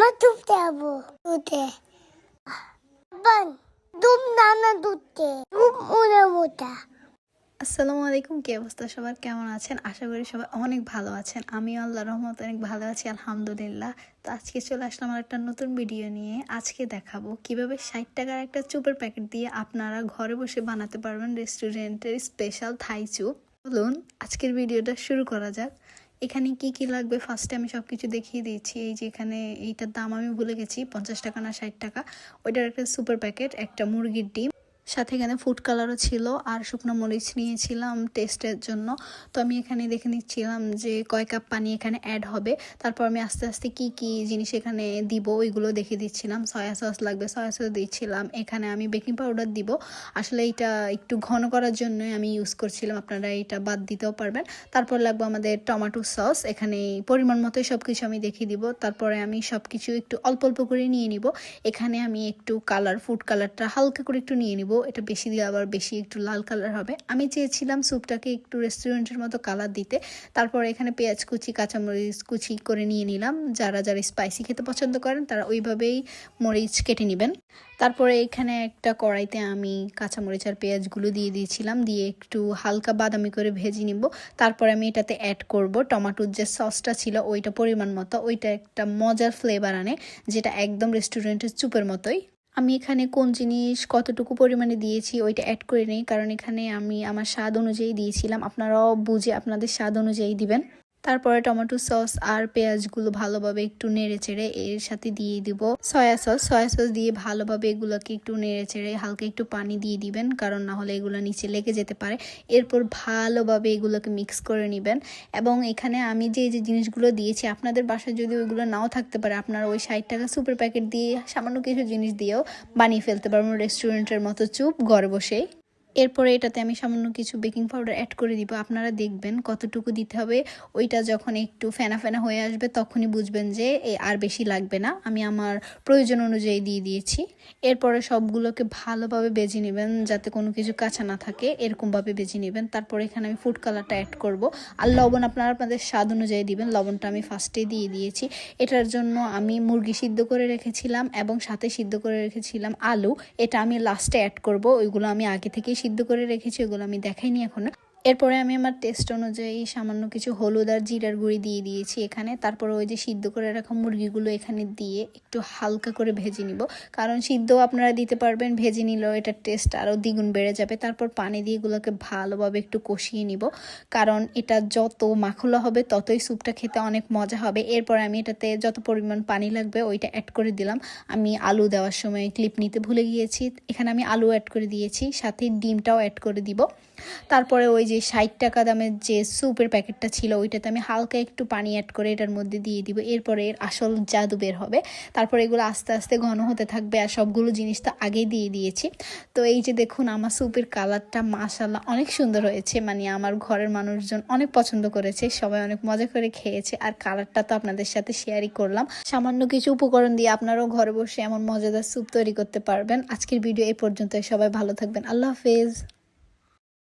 আমার দুধ দেবো দুধে বান দুধ নানা দুধে মোটা আসসালামু আলাইকুম, কি অবস্থা? সবার কেমন আছেন? আশা করি সবাই অনেক ভালো আছেন। আমি আল্লাহ রহমত অনেক ভালো আছি, আলহামদুলিল্লাহ। তো আজকে চলে আসলাম আমার একটা নতুন ভিডিও নিয়ে। আজকে দেখাবো কীভাবে ষাট টাকার একটা চুপের প্যাকেট দিয়ে আপনারা ঘরে বসে বানাতে পারবেন রেস্টুরেন্টের স্পেশাল থাই চুপ। বলুন আজকের ভিডিওটা শুরু করা যাক। এখানে কি কি লাগবে? ফার্স্টে আমি সব কিছু দেখিয়ে দিয়েছি। এই যে এখানে এইটার দাম আমি ভুলে গেছি, পঞ্চাশ টাকা না ষাট টাকা। ওইটার একটা সুপার প্যাকেট একটা মুরগির ডিম সাথে এখানে ফুড কালারও ছিল আর শুকনো মরিচ নিয়েছিলাম টেস্টের জন্য। তো আমি এখানে দেখে নিচ্ছিলাম যে কয় কাপ পানি এখানে অ্যাড হবে। তারপর আমি আস্তে আস্তে কি কি জিনিস এখানে দিব ওইগুলো দেখে দিচ্ছিলাম। সয়া সস লাগবে সয়া সস দিচ্ছিলাম। এখানে আমি বেকিং পাউডার দিব। আসলে এটা একটু ঘন করার জন্যই আমি ইউজ করছিলাম। আপনারা এটা বাদ দিতেও পারবেন। তারপর লাগবে আমাদের টমেটো সস এখানে পরিমাণ মতোই সব কিছু আমি দেখিয়ে দিব। তারপরে আমি সব কিছু একটু অল্প অল্প করে নিয়ে নিব। এখানে আমি একটু কালার ফুড কালারটা হালকা করে একটু নিয়ে নিব। এটা বেশি দিয়ে আবার বেশি একটু লাল কালার হবে। আমি চেয়েছিলাম স্যুপটাকে একটু রেস্টুরেন্টের মতো কালার দিতে। তারপর এখানে পেঁয়াজ কুচি, কাঁচামরিচ কুচি করে নিয়ে নিলাম। যারা যারা স্পাইসি খেতে পছন্দ করেন, তারা ওইভাবেই মরিচ কেটে নেবেন। তারপরে এখানে একটা কড়াইতে আমি কাঁচামরিচ আর পেঁয়াজগুলো দিয়ে দিয়েছিলাম। দিয়ে একটু হালকা বাদামি করে ভেজে নিব। তারপরে আমি এটাতে অ্যাড করব। টমেটোর যে সসটা ছিল, ওইটা পরিমাণ মতো। ওইটা একটা মজার ফ্লেভার আনে, যেটা একদম রেস্টুরেন্টের চুপের মতোই। আমি এখানে কোন জিনিস কতটুকু পরিমাণে দিয়েছি ওইটা অ্যাড করে নিই, কারণ এখানে আমি আমার স্বাদ অনুযায়ী দিয়েছিলাম। আপনারাও বুঝে আপনাদের স্বাদ অনুযায়ী দিবেন। তারপরে টমেটো সস আর পেঁয়াজগুলো ভালোভাবে একটু নেড়ে চেড়ে এর সাথে দিয়ে দিব। সয়া সস সয়া সস দিয়ে ভালোভাবে এগুলোকে একটু নেড়ে চেড়ে হালকা একটু পানি দিয়ে দিবেন, কারণ না হলে এগুলো নিচে লেগে যেতে পারে। এরপর ভালোভাবে এগুলোকে মিক্স করে নেবেন এবং এখানে আমি যে যে জিনিসগুলো দিয়েছি, আপনাদের বাসায় যদি ওইগুলো নাও থাকতে পারে, আপনারা ওই ষাট টাকা সুপার প্যাকেট দিয়ে সামান্য কিছু জিনিস দিয়েও বানিয়ে ফেলতে পারবেন। রেস্টুরেন্টের মতো চুপ, ঘরে বসেই। এরপরে এটাতে আমি সামান্য কিছু বেকিং পাউডার অ্যাড করে দিব। আপনারা দেখবেন কতটুকু দিতে হবে। ওইটা যখন একটু ফেনা ফেনা হয়ে আসবে, তখনই বুঝবেন যে এ আর বেশি লাগবে না। আমি আমার প্রয়োজন অনুযায়ী দিয়ে দিয়েছি। এরপরে সবগুলোকে ভালোভাবে বেজে নেবেন যাতে কোনো কিছু কাঁচা না থাকে। এরকমভাবে বেজে নেবেন। তারপরে এখানে আমি ফুড কালারটা অ্যাড করব। আর লবণ আপনারা আপনাদের স্বাদ অনুযায়ী দিবেন। লবণটা আমি ফার্স্টে দিয়ে দিয়েছি। এটার জন্য আমি মুরগি সিদ্ধ করে রেখেছিলাম এবং সাথে সিদ্ধ করে রেখেছিলাম আলু। এটা আমি লাস্টে অ্যাড করব। ওইগুলো আমি আগে থেকেই সিদ্ধ করে রেখেছি ওগুলো আমি দেখাইনি এখনও। এরপরে আমি আমার টেস্ট অনুযায়ী সামান্য কিছু হলুদ আর জিরার গুঁড়ি দিয়ে দিয়েছি এখানে। তারপরে ওই যে সিদ্ধ করে রাখা মুরগিগুলো এখানে দিয়ে একটু হালকা করে ভেজে নিব। কারণ সিদ্ধ আপনারা দিতে পারবেন, ভেজে নিলেও এটার টেস্ট আরও দ্বিগুণ বেড়ে যাবে। তারপর পানি দিয়ে এগুলোকে ভালোভাবে একটু কষিয়ে নিব। কারণ এটা যত মাখলা হবে, ততই স্যুপটা খেতে অনেক মজা হবে। এরপর আমি এটাতে যত পরিমাণ পানি লাগবে, ওইটা অ্যাড করে দিলাম। আমি আলু দেওয়ার সময় ক্লিপ নিতে ভুলে গিয়েছি। এখানে আমি আলু অ্যাড করে দিয়েছি, সাথে ডিমটাও অ্যাড করে দিব। তারপরে ওই যে ষাট টাকা দামের যে স্যুপের প্যাকেটটা ছিল, ওইটাতে আমি হালকা একটু পানি অ্যাড করে এটার মধ্যে দিয়ে দিব। এরপরে এর আসল জাদু বের হবে। তারপরে এগুলো আস্তে আস্তে ঘন হতে থাকবে আর সবগুলো জিনিস তো আগেই দিয়ে দিয়েছি। তো এই যে দেখুন, আমার স্যুপের কালারটা মাশাল্লাহ অনেক সুন্দর হয়েছে। মানে আমার ঘরের মানুষজন অনেক পছন্দ করেছে, সবাই অনেক মজা করে খেয়েছে আর কালারটা তো আপনাদের সাথে শেয়ারই করলাম। সামান্য কিছু উপকরণ দিয়ে আপনারাও ঘরে বসে এমন মজাদার স্যুপ তৈরি করতে পারবেন। আজকের ভিডিও এই পর্যন্ত সবাই ভালো থাকবেন। আল্লাহ হাফেজ।